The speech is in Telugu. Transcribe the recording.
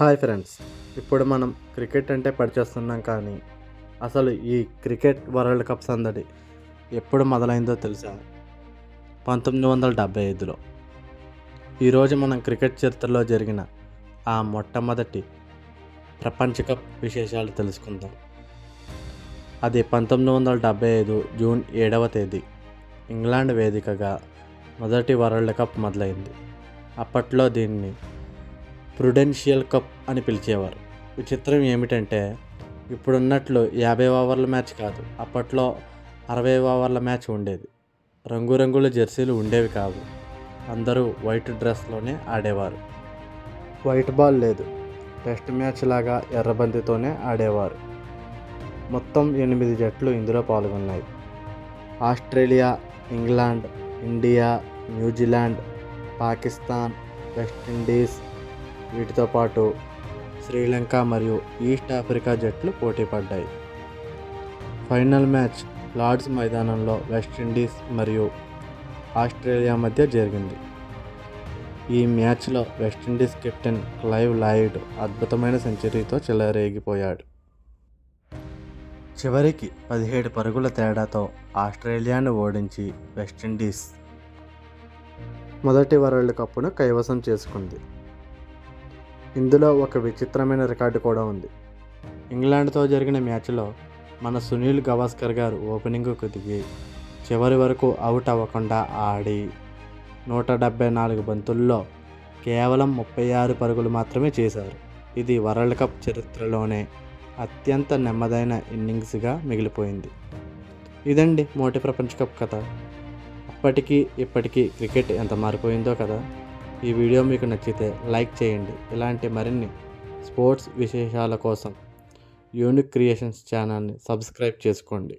హాయ్ ఫ్రెండ్స్ ఇప్పుడు మనం క్రికెట్ అంటే పరిచేస్తున్నాం కానీ అసలు ఈ క్రికెట్ వరల్డ్ కప్ సందడి ఎప్పుడు మొదలైందో తెలుసా? పంతొమ్మిది వందల డెబ్బై ఐదులో. ఈరోజు మనం క్రికెట్ చరిత్రలో జరిగిన ఆ మొట్టమొదటి ప్రపంచ కప్ విశేషాలు తెలుసుకుందాం. అది పంతొమ్మిది వందల డెబ్బై ఐదు జూన్ ఏడవ తేదీ. ఇంగ్లాండ్ వేదికగా మొదటి వరల్డ్ కప్ మొదలైంది. అప్పట్లో దీన్ని ప్రుడెన్షియల్ కప్ అని పిలిచేవారు. విచిత్రం ఏమిటంటే ఇప్పుడున్నట్లు యాభై ఓవర్ల మ్యాచ్ కాదు అప్పట్లో అరవై ఓవర్ల మ్యాచ్ ఉండేది. రంగురంగుల జెర్సీలు ఉండేవి కావు. అందరూ వైట్ డ్రెస్లోనే ఆడేవారు. వైట్ బాల్ లేదు. టెస్ట్ మ్యాచ్ లాగా ఎర్రబంతితోనే ఆడేవారు. మొత్తం ఎనిమిది జట్లు ఇందులో పాల్గొన్నాయి. Australia England India New Zealand Pakistan West Indies వీటితో పాటు శ్రీలంక మరియు ఈస్ట్ ఆఫ్రికా జట్లు పోటీ పడ్డాయి. ఫైనల్ మ్యాచ్ లార్డ్స్ మైదానంలో వెస్టిండీస్ మరియు ఆస్ట్రేలియా మధ్య జరిగింది. ఈ మ్యాచ్లో వెస్టిండీస్ కెప్టెన్ క్లైవ్ లాయిడ్ అద్భుతమైన సెంచరీతో చెలరేగిపోయాడు. చివరికి పదిహేడు పరుగుల తేడాతో ఆస్ట్రేలియాను ఓడించి వెస్టిండీస్ మొదటి వరల్డ్ కప్ను కైవసం చేసుకుంది. ఇందులో ఒక విచిత్రమైన రికార్డు కూడా ఉంది. ఇంగ్లాండ్తో జరిగిన మ్యాచ్లో మన సునీల్ గవాస్కర్ గారు ఓపెనింగ్కు దిగి చివరి వరకు అవుట్ అవ్వకుండా ఆడి నూట డెబ్బై నాలుగు బంతుల్లో కేవలం ముప్పై ఆరు పరుగులు మాత్రమే చేశారు. ఇది వరల్డ్ కప్ చరిత్రలోనే అత్యంత నెమ్మదైన ఇన్నింగ్స్గా మిగిలిపోయింది. ఇదండి మోటి ప్రపంచ కప్ కథ. అప్పటికి ఇప్పటికీ క్రికెట్ ఎంత మారిపోయిందో కదా? ఈ వీడియో మీకు నచ్చితే లైక్ చేయండి. ఇలాంటి మరిన్ని స్పోర్ట్స్ విశేషాల కోసం యూనిక్ క్రియేషన్స్ ఛానల్ని సబ్స్క్రైబ్ చేసుకోండి.